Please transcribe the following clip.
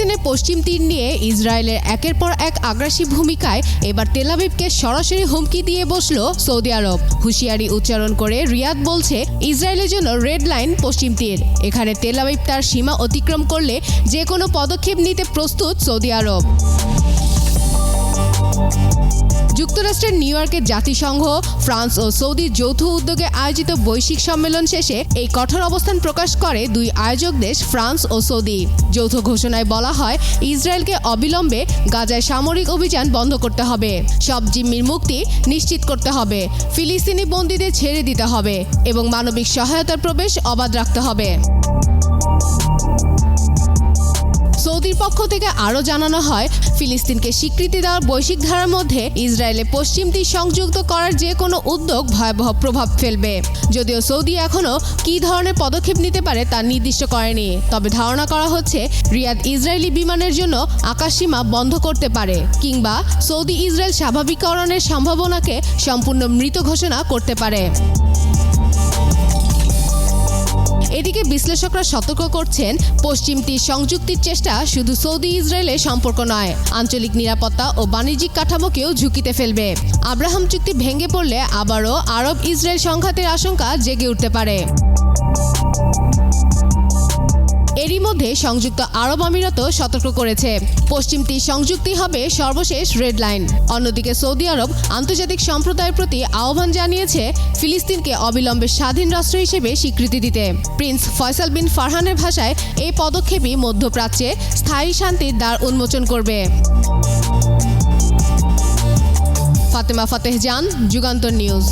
ফিলিস্তিনের পশ্চিম তীর নিয়ে ইসরায়েলের একের পর এক আগ্রাসী ভূমিকায় এবার তেলাবিবকে সরাসরি হুমকি দিয়ে বসল সৌদি আরব। হুঁশিয়ারি উচ্চারণ করে রিয়াদ বলছে, ইসরায়েলের জন্য রেড লাইন পশ্চিম তীর। এখানে তেলাবিব তার সীমা অতিক্রম করলে যে কোনো পদক্ষেপ নিতে প্রস্তুত সৌদি আরব। যুক্তরাষ্ট্রের নিউ ইয়র্কের জাতিসংঘ, ফ্রান্স ও সৌদির যৌথ উদ্যোগে আয়োজিত বৈশ্বিক সম্মেলন শেষে এই কঠোর অবস্থান প্রকাশ করে দুই আয়োজক দেশ, ফ্রান্স ও সৌদি। যৌথ ঘোষণায় বলা হয়, ইসরায়েলকে অবিলম্বে গাজায় সামরিক অভিযান বন্ধ করতে হবে। সব জিম্মির মুক্তি নিশ্চিত করতে হবে। ফিলিস্তিনি বন্দীদের ছেড়ে দিতে হবে এবং মানবিক সহায়তার প্রবেশ অবাধ রাখতে হবে। সৌদির পক্ষ থেকে আরও জানানো হয়, ফিলিস্তিনকে স্বীকৃতি দেওয়ার বৈশ্বিক ধারার মধ্যে ইসরায়েলে পশ্চিম তীর সংযুক্ত করার যে কোনো উদ্যোগ ভয়াবহ প্রভাব ফেলবে। যদিও সৌদি এখনও কী ধরনের পদক্ষেপ নিতে পারে তা নির্দিষ্ট করেনি, তবে ধারণা করা হচ্ছে রিয়াদ ইসরায়েলি বিমানের জন্য আকাশসীমা বন্ধ করতে পারে, কিংবা সৌদি ইসরায়েল স্বাভাবিকরণের সম্ভাবনাকে সম্পূর্ণ মৃত ঘোষণা করতে পারে। এদিকে বিশ্লেষকরা সতর্ক করছেন পশ্চিমটি তীর সংযুক্তির চেষ্টা শুধু সৌদি ইসরায়েলের সম্পর্ক নয়, আঞ্চলিক নিরাপত্তা ও বাণিজ্যিক কাঠামোকেও ঝুঁকিতে ফেলবে। আব্রাহাম চুক্তি ভেঙে পড়লে আবারও আরব ইসরায়েল সংঘাতের আশঙ্কা জেগে উঠতে পারে। এরই মধ্যে সংযুক্ত আরব আমিরাত সতর্ক করেছে। পশ্চিম তীর সংযুক্তি হবে সর্বশেষ রেড লাইন। অন্যদিকে সৌদি আরব আন্তর্জাতিক সম্প্রদায়ের প্রতি আহ্বান জানিয়েছে ফিলিস্তিনকে অবিলম্বে স্বাধীন রাষ্ট্র হিসেবে স্বীকৃতি দিতে। প্রিন্স ফয়সাল বিন ফারহানের ভাষায় এই পদক্ষেপই মধ্যপ্রাচ্যে স্থায়ী শান্তির দ্বার উন্মোচন করবে। ফাতেমা ফাতেহ জান, যুগান্তর নিউজ।